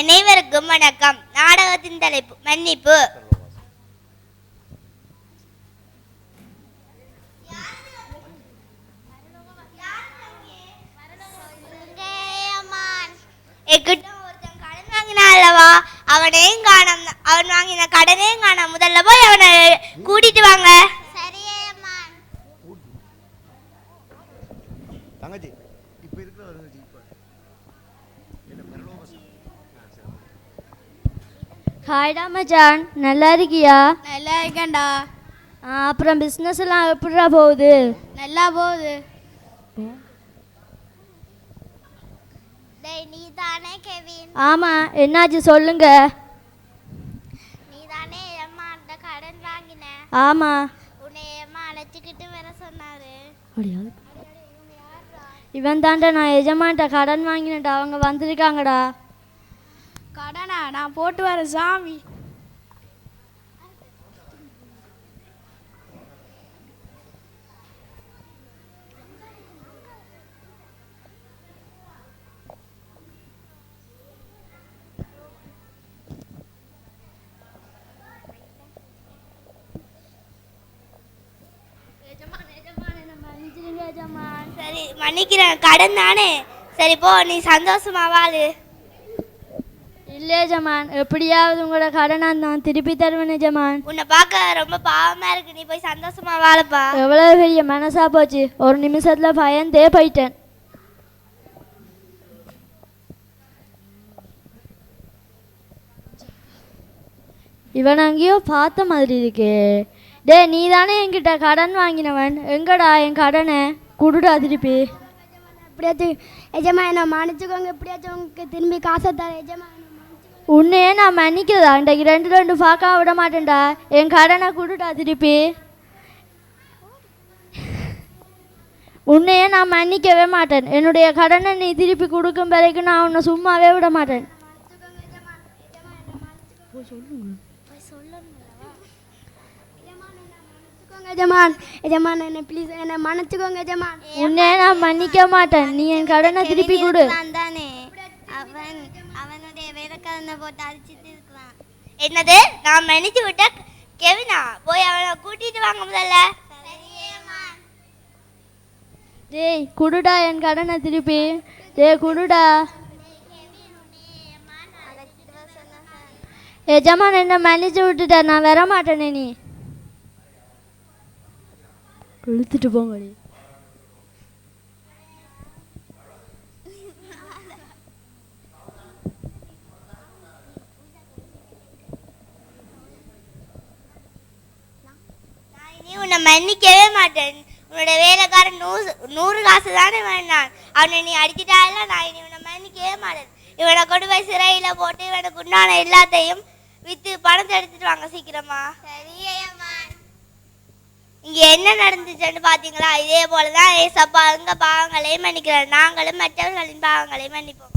அனைவருக்கும் வணக்கம். நாடகத்தின் தலைப்பு மன்னிப்பு. ஒருத்தன் கடன் வாங்கினான் அல்லவா? அவனையும் காணோம். அவன் வாங்கின கடனையும் காணோம். முதல்ல போய் அவனை கூட்டிட்டு வாங்க. தங்கச்சி இப்போ இருக்கிற ஹாய்டா மச்சான் நல்லா இருக்கியா நல்லா இருக்கேன்டா ஆ, அப்புறம் பிஸ்னஸ் எல்லாம் எப்படிடா போகுது? நல்லா போகுது. டேய் நீ தானே கெவின்? ஆமாம் என்னாச்சு சொல்லுங்க. நீ தானே எம்மாட்ட கடன் வாங்கின? ஆமாம் உன்னை எம்மா அழைச்சிக்கிட்டு வர சொன்னாரு? இவன் தாண்டா நான் எஜமான்ட்ட கடன் வாங்கினேன்டா அவங்க வந்திருக்காங்கடா. கடனா? நான் போட்டு வர சாமி. சரி மன்னிக்கிறேன். கடன் தானே? சரி போ நீ சந்தோஷமா வாழு. இல்லை எஜமான் எப்படியாவது உங்களோட கடனை நான் திருப்பி தருவேன் எஜமான் உன்னை பார்க்க ரொம்ப பாவமா இருக்கு. நீ போய் சந்தோஷமா வாழப்பா. எவ்வளோ பெரிய மனசா போச்சு. ஒரு நிமிஷத்தில் பயந்தே போயிட்டேன். இவன் அங்கேயோ பார்த்த மாதிரி இருக்கே. டேய் நீ தானே என்கிட்ட கடன் வாங்கினவன். எங்கடா என் கடனை? குடுடா திருப்பி. எப்படியாச்சும் எஜமா என்ன மன்னிச்சுக்கோங்க. எப்படியாச்சும் உங்களுக்கு திரும்பி காசை தர எஜமா உன்னையே நான் மன்னிக்கிறதா இன்றைக்கு ரெண்டு ரெண்டு பார்க்க விட மாட்டேன்டா என் கடனை குடுடா திருப்பி. உன்னையே நான் மன்னிக்கவே மாட்டேன். என்னுடைய கடனை நீ திருப்பி கொடுக்கும் வரைக்கும் நான் உன்னை சும்மாவே விட மாட்டேன் எஜமான் எஜமான் என்ன ப்ளீஸ் என்ன மன்னிச்சுக்கோங்க எஜமான். உன்னையே நான் மன்னிக்க மாட்டேன். நீ என் கடனை திருப்பி கொடு தானே அவன் வேலைக்காரனை போட்டு அடிச்சிட்டு இருக்கிறான் என்னது? நான் மன்னிச்சு விட்ட கெவினா? போய் அவனை கூட்டிட்டு வாங்க முதல்ல. டேய் குடுடா என் கடனை திருப்பி. டேய் குடுடா. எஜமான் என்ன மன்னிச்சு விட்டுட்ட நான் வர மாட்டேனே நீ. இழுத்துட்டு போங்கடி. இனி உன்னை மன்னிக்கவே மாட்டேன். உன்னோட வேலைக்காரன் நூறு நூறு காசு தானே வேண்டான் அவனை நீ அடிச்சிட்டால நான் இனி உன்னை மன்னிக்கவே மாட்டேன். இவனை கொண்டு போய் சிறையில் போட்டு இவனுக்கு உண்டான எல்லாத்தையும் விற்று பணத்தை எடுத்துட்டு வாங்க சீக்கிரமா. இங்க என்ன நடந்துச்சுன்னு பாத்தீங்களா? இதே போலதான் ஏசப்பா எங்க பாவங்களையும் மன்னிக்கிறார். நாங்களும் மற்றவர்களின் பாவங்களை மன்னிப்போம்.